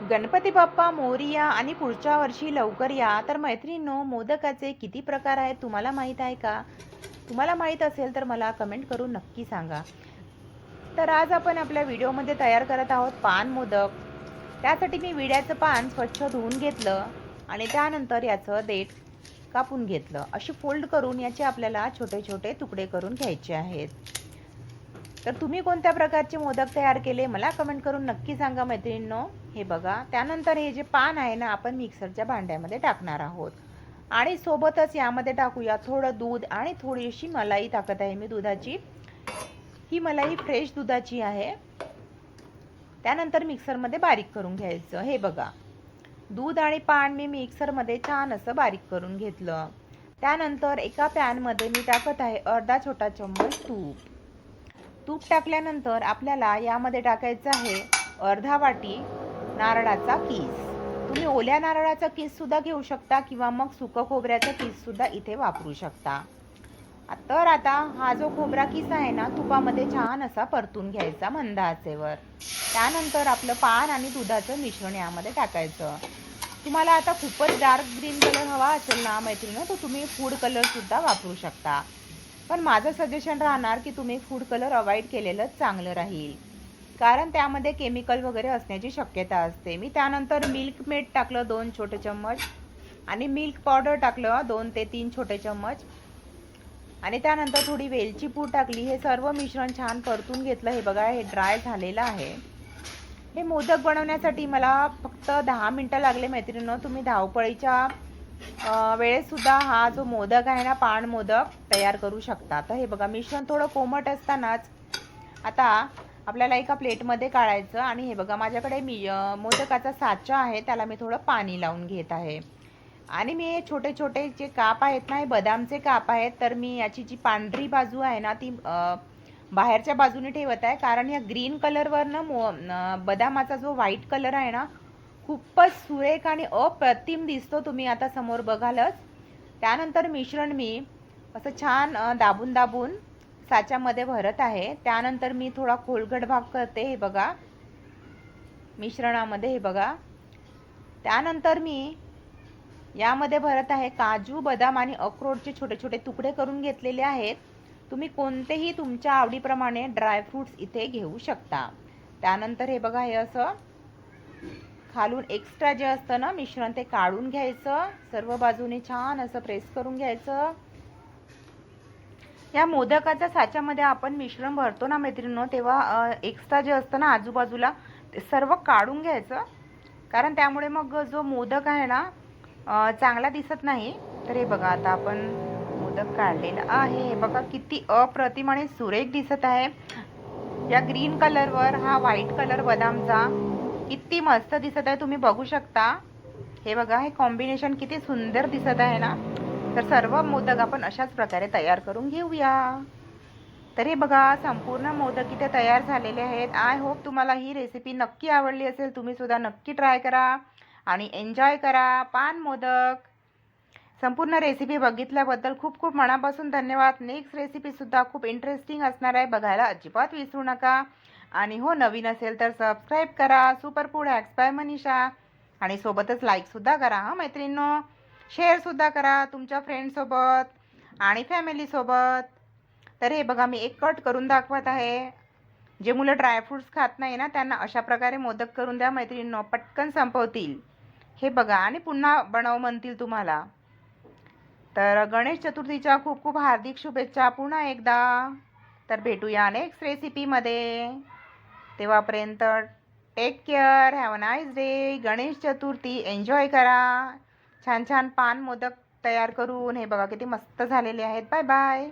गणपती बाप्पा मोरिया आणि पुढच्या वर्षी लवकर या. तर मैत्रिणींनो मोदकाचे किती प्रकार आहेत तुम्हाला माहीत आहे का? तुम्हाला माहीत असेल तर मला कमेंट करून नक्की सांगा. तर आज आपण आपल्या व्हिडिओमध्ये तयार करत आहोत पान मोदक. त्यासाठी मी विड्याचं पान स्वच्छ धुवून घेतलं आणि त्यानंतर याचं देठ कापून घेतलं. अशी फोल्ड करून याचे आपल्याला छोटे छोटे तुकडे करून घ्यायचे आहेत. तर तुम्ही कोणत्या प्रकारचे मोदक तयार केले मला कमेंट करून नक्की सांगा मैत्रिणींनो. हे बघा त्यानंतर हे जे पान आहे ना आपण मिक्सरच्या भांड्यामध्ये टाकणार आहोत. आणि सोबतच यामध्ये टाकूया थोडं दूध आणि थोडीशी मलाई टाकत आहे मी दुधाची. ही मलाई फ्रेश दुधाची आहे. त्यानंतर मिक्सरमध्ये बारीक करून घ्यायचं. हे बघा दूध आणि पान मी मिक्सरमध्ये छान असं बारीक करून घेतलं. त्यानंतर एका पॅनमध्ये मी टाकत आहे अर्धा छोटा चम्मच तूप. तूप टाकल्यानंतर आपल्याला यामध्ये टाकायचं आहे अर्धा वाटी नारळाचा किस. तुम्ही ओल्या नारळाचा किससुद्धा घेऊ शकता किंवा मग सुकं खोबऱ्याचा किससुद्धा इथे वापरू शकता. तर आता हा जो खोबरा किस आहे ना तुपामध्ये छान असा परतून घ्यायचा मंद आचेवर त्यानंतर आपलं पान आणि दुधाचं मिश्रण यामध्ये टाकायचं. तुम्हाला आता खूपच डार्क ग्रीन कलर हवा असेल ना मैत्रिणी तर तुम्ही फूड कलरसुद्धा वापरू शकता. पण माझं सजेशन राहणार की तुम्ही फूड कलर अवॉइड केलेलं चांगलं राहील. कारण त्यामध्ये केमिकल वगैरे असण्याची शक्यता असते. मी त्यानंतर मिल्क मेड टाकलं दोन छोटे चम्मच आणि मिल्क पावडर टाकलं दोन ते तीन छोटे चम्मच. आणि त्यानंतर थोडी वेलची पूड टाकली. हे सर्व मिश्रण छान परतून घेतलं. हे बघा हे ड्राय झालेलं आहे. हे मोदक बनवण्यासाठी मला फक्त दहा मिनटं लागले मैत्रिणीनं. तुम्ही धावपळीच्या वेळेसुद्धा हा जो मोदक आहे ना पाण मोदक तयार करू शकता. तर हे बघा मिश्रण थोडं कोमट असतानाच आता आपल्याला एका प्लेटमध्ये काढायचं आणि हे बघा माझ्याकडे मी मोदकाचा साचा आहे त्याला मी थोडं पाणी लावून घेत आहे. आणि मी हे छोटे छोटे जे काप आहेत ना हे बदामचे काप आहेत तर मी याची जी पांढरी बाजू आहे ना ती बाहेरच्या बाजूने ठेवत आहे. कारण या ग्रीन कलरवर ना मो बदामाचा जो व्हाईट कलर आहे ना खूपच सुरेख आणि अप्रतिम दिसतो तुम्ही आता समोर बघालच. त्यानंतर मिश्रण मी असं छान दाबून दाबून साच्यामध्ये भरत आहे. त्यानंतर मी थोडा खोलगट भाग करते हे बघा. मिश्रणामध्ये हे बघा. त्यानंतर मी यामध्ये भरत आहे काजू बदाम आणि अक्रोडचे छोटे छोटे तुकडे करून घेतलेले आहेत. तुम्ही कोणतेही तुमच्या आवडीप्रमाणे ड्रायफ्रूट्स इथे घेऊ शकता. त्यानंतर हे बघा हे असं खालून एक्स्ट्रा जे असतं ना मिश्रण ते काढून घ्यायचं. सर्व बाजूने छान असं प्रेस करून घ्यायचं. या मोदकाच्या साच्यामध्ये आपण मिश्रण भरतो ना मैत्रिणीनो तेव्हा एक्स्ट्रा जे असतं ना आजूबाजूला ते सर्व काढून घ्यायचं. कारण त्यामुळे मग जो मोदक आहे ना चांगला दिसत नाही. तर हे बघा आता आपण मोदक काढलेला आहे. बघा किती अप्रतिम आणि सुरेख दिसत आहे. या ग्रीन कलरवर हा व्हाईट कलर बदामचा किती मस्त दिसत आहे तुम्ही बघू शकता. हे बघा हे कॉम्बिनेशन किती सुंदर दिसत आहे ना. तर सर्व मोदक आपण अशाच प्रकारे तयार करून घेऊया. तर हे बघा संपूर्ण मोदक इथे तयार झालेले आहेत. आय होप तुम्हाला ही रेसिपी नक्की आवडली असेल तुम्ही सुद्धा नक्की ट्राय करा आणि एन्जॉय करा पान मोदक. संपूर्ण रेसिपी बघितल्याबद्दल खूप खूप मनापासून धन्यवाद. नेक्स्ट रेसिपीसुद्धा खूप इंटरेस्टिंग असणार आहे. बघायला अजिबात विसरू नका. आणि हो नवीन असेल तर सबस्क्राईब करा. Super food hacks by Manisha आणि सोबतच लाईकसुद्धा करा हां मैत्रिणींनो. शेअरसुद्धा करा तुमच्या फ्रेंडसोबत आणि फॅमिलीसोबत तर हे बघा मी एक कट करून दाखवत आहे. जे मुलं ड्रायफ्रूट्स खात नाही ना त्यांना अशा प्रकारे मोदक करून द्या मैत्रिणींनो. पटकन संपवतील. हे बघा आणि पुन्हा बनव म्हणतील तुम्हाला. तर गणेश चतुर्थीच्या खूप खूप हार्दिक शुभेच्छा पुन्हा एकदा. तर भेटूया नेक्स्ट रेसिपीमध्ये तेव्हापर्यंत take care have a nice day Ganesh Chaturthi enjoy करा. छान छान पान मोदक तयार करून. हे बघा किती मस्त झालेले आहेत. Bye bye